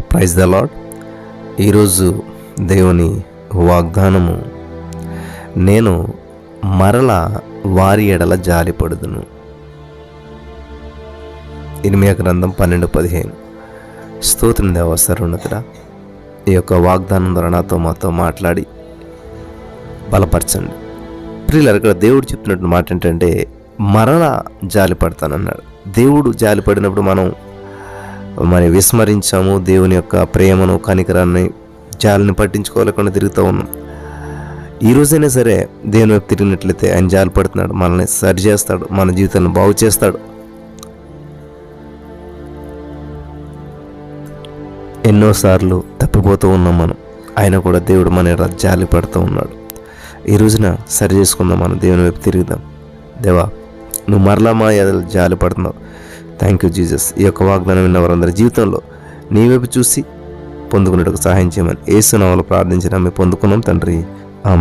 Praise the lord ఈరోజు దేవుని వాగ్దానము నేను మరల వారి ఎడల జాలిపడుదును ఇనిమియ గ్రంథం పన్నెండు పదిహేను. స్తోత్రం దేవ ఈ యొక్క వాగ్దానం ద్వారా నాతో మాతో మాట్లాడి బలపరచండి. ప్రియులు ఇక్కడ దేవుడు చెప్తున్నట్టు మాట ఏంటంటే మరల జాలి పడతానన్నాడు. దేవుడు జాలి పడినప్పుడు మనం మరి విస్మరించాము. దేవుని యొక్క ప్రేమను కనికరాన్ని జాలిని పట్టించుకోలేకుండా తిరుగుతూ ఉన్నాం. ఈ రోజైనా సరే దేవుని వైపు తిరిగినట్లయితే ఆయన జాలి పడుతున్నాడు మనల్ని సరి చేస్తాడు మన జీవితాన్ని బాగు చేస్తాడు. ఎన్నోసార్లు తప్పిపోతూ ఉన్నాం మనం. ఆయన కూడా దేవుడు మన జాలి పడుతూ ఉన్నాడు. ఈ రోజున సరి చేసుకుందాం మనం దేవుని వైపు తిరుగుదాం. దేవా నువ్వు మరలా మా జాలి పడుతున్నావు. థ్యాంక్ యూ జీసస్ ఈ యొక్క వాగ్దానం విన్న వారందరి జీవితంలో నీ వైపు చూసి పొందుకున్నట్టుకు సహాయం చేయమని ఏసునామలు ప్రార్థించిన మేము పొందుకున్నాం తండ్రి. ఆ